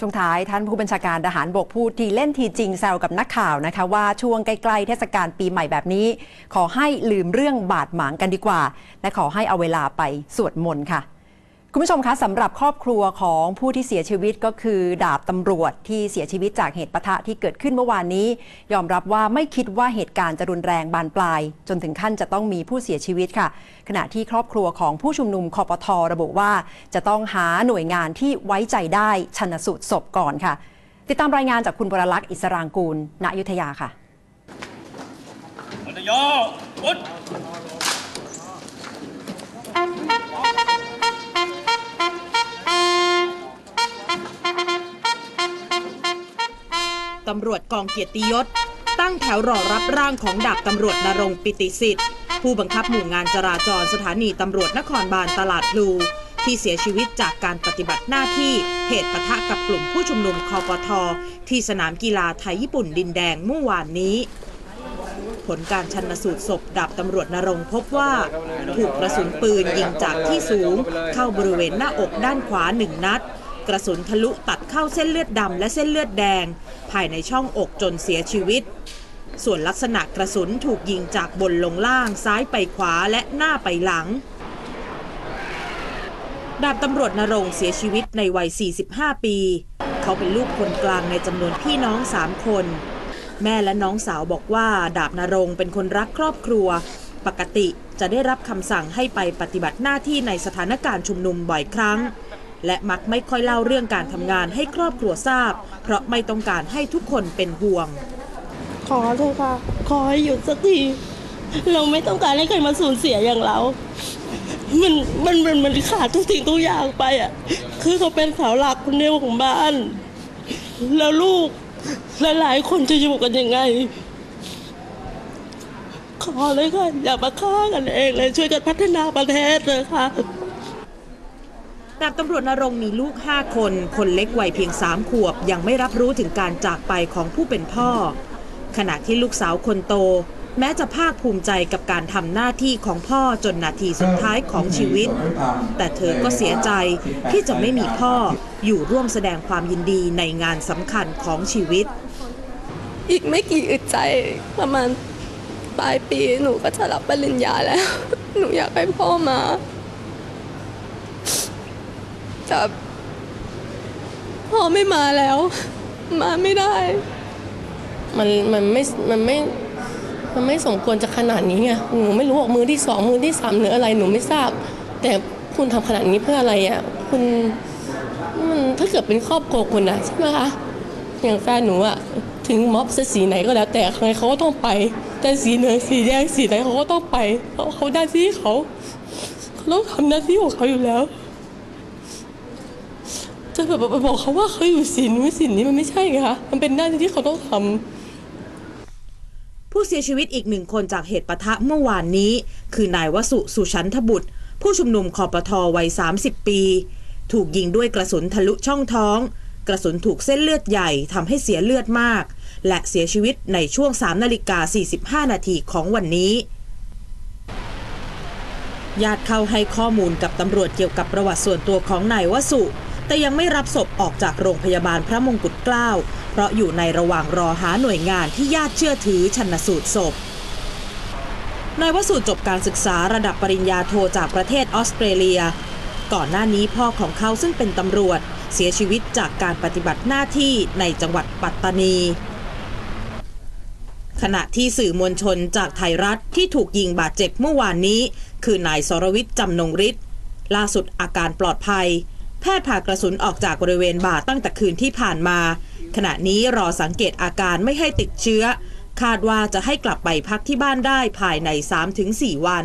ช่วงท้ายท่านผู้บัญชาการทหารบกพูดทีเล่นทีจริงแซวกับนักข่าวนะคะ ว่าช่วงใกล้ๆเทศกาลปีใหม่แบบนี้ ขอให้ลืมเรื่องบาดหมางกันดีกว่า และขอให้เอาเวลาไปสวดมนต์ค่ะ คุณผู้ชมคะสำหรับครอบครัวของผู้ที่เสียชีวิตก็คือดาบตำรวจที่เสียชีวิตจากเหตุปะทะที่เกิดขึ้นเมื่อวานนี้ ยอมรับว่าไม่คิดว่าเหตุการณ์จะรุนแรงบานปลาย จนถึงขั้นจะต้องมีผู้เสียชีวิตค่ะ ขณะที่ครอบครัวของผู้ชุมนุมคอปทระบุว่า จะต้องหาหน่วยงานที่ไว้ใจได้ชนสูตรศพก่อนค่ะ ติดตามรายงานจากคุณบรลักษ์อิสรางกูลณยุธยาค่ะมัตยอำรวจกองเกียรติยศ ตั้งแถวรอรับร่างของดาบตำรวจนรงปิติสิทธิ์ ผู้บังคับหมู่งานจราจรสถานีตำรวจนครบาลตลาดพลูที่เสียชีวิตจากการปฏิบัติหน้าที่เหตุปะทะกับกลุ่มผู้ชุมนุมคอปทที่สนามกีฬาไทยญี่ปุ่นดินแดงเมื่อวานนี้ผลการชันสูตรศพดาบตำรวจนรงพบว่า ถูกกระสุนปืนยิงจากที่สูง เข้าบริเวณหน้าอกด้านขวาหนึ่งนัด กระสุนทะลุตัดเข้าเส้นเลือดดำและเส้นเลือดแดง ภายในช่องอกจนเสียชีวิต ส่วนลักษณะกระสุนถูกยิงจากบนลงล่างซ้ายไปขวาและหน้าไปหลัง ดาบตำรวจนรงเสียชีวิตในวัย 45 ปี เขาเป็นลูกคนกลางในจำนวนพี่น้อง3คน แม่และน้องสาวบอกว่า ดาบนรงเป็นคนรักครอบครัว ปกติจะได้รับคำสั่งให้ไปปฏิบัติหน้าที่ในสถานการณ์ชุมนุมบ่อยครั้ง และมักไม่ค่อยเล่าเรื่องการทำงานให้ครอบครัวทราบ เพราะไม่ต้องการให้ทุกคนเป็นห่วง ขอเถอะค่ะ ขอให้หยุดสักที เราไม่ต้องการให้ใครมาสูญเสียอย่างเรา มันมันมันมันขาดทุกสิ่งทุกอย่างไปอะ คือเขาเป็นเสาหลักคนเดียวของบ้าน แล้วลูกหลายๆคนจะอยู่กันยังไง ขอเลยค่ะ อย่ามาฆ่ากันเองเลยช่วยกันพัฒนาประเทศเลยค่ะ ดาบตำรวจนรงมีลูก 5 คน คนเล็กวัยเพียง 3 ขวบ ยังไม่รับรู้ถึงการจากไปของผู้เป็นพ่อ ขณะที่ลูกสาวคนโต แม้จะภาคภูมิใจกับการทำหน้าที่ของพ่อจนนาทีสุดท้ายของชีวิต แต่เธอก็เสียใจที่จะไม่มีพ่ออยู่ร่วมแสดงความยินดีในงานสำคัญของชีวิต อีกไม่กี่อึดใจประมาณปลายปีหนูก็จะรับปริญญาแล้ว หนูอยากให้พ่อมา แต่พ่อไม่มาแล้ว มาไม่ได้ มันมันไม่มันไม่มันไม่สมควรจะขนาดนี้ไงหนูไม่รู้ว่ามือที่สองมือที่สามหรืออะไรหนูไม่ทราบ แต่คุณทำขนาดนี้เพื่ออะไรอะคุณมันถ้าเกิดเป็นครอบครัวคุณอะใช่ไหมคะอย่างแฟนหนูอะถึงม็อบจะสีไหนก็แล้ว แต่ใครเขาก็ต้องไป แต่สีเหนืองสีแดงสีไหนเขาก็ต้องไปเพราะเขาหน้าที่เขาเขาต้องทำหน้าที่ของเขาอยู่แล้ว จะแบบไปบอกเขาว่าเขาอยู่สีนู้นสีนี้มันไม่ใช่ไงคะมันเป็นหน้าที่ที่เขาต้องทำผู้เสียชีวิตอีกหนึ่งคนจากเหตุปะทะเมื่อวานนี้ คือนายวสุสุชันทบุตร ผู้ชุมนุมคอปทอวัย 30 ปี ถูกยิงด้วยกระสุนทะลุช่องท้อง กระสุนถูกเส้นเลือดใหญ่ทำให้เสียเลือดมาก และเสียชีวิตในช่วง3นาฬิกา45 นาทีของวันนี้ญาติเข้าให้ข้อมูลกับตำรวจเกี่ยวกับประวัติส่วนตัวของนายวสุ แต่ยังไม่รับศพออกจากโรงพยาบาลพระมงกุฎเกล้า เพราะอยู่ในระหว่างรอหาหน่วยงานที่ญาติเชื่อถือชันสูตรศพนายวสุจบการศึกษาระดับปริญญาโทจากประเทศออสเตรเลีย ก่อนหน้านี้พ่อของเขาซึ่งเป็นตำรวจ เสียชีวิตจากการปฏิบัติหน้าที่ในจังหวัดปัตตานี ขณะที่สื่อมวลชนจากไทยรัฐที่ถูกยิงบาดเจ็บเมื่อวานนี้ คือนายสรวิทย์จำนงฤทธิ์ล่าสุดอาการปลอดภัย ทย์ผ่ากระสุนออกจากบริเวณบ่าตั้งแต่คืนที่ผ่านมา ขณะนี้รอสังเกตอาการไม่ให้ติดเชื้อ คาดว่าจะให้กลับไปพักที่บ้านได้ภายใน 3-4 วัน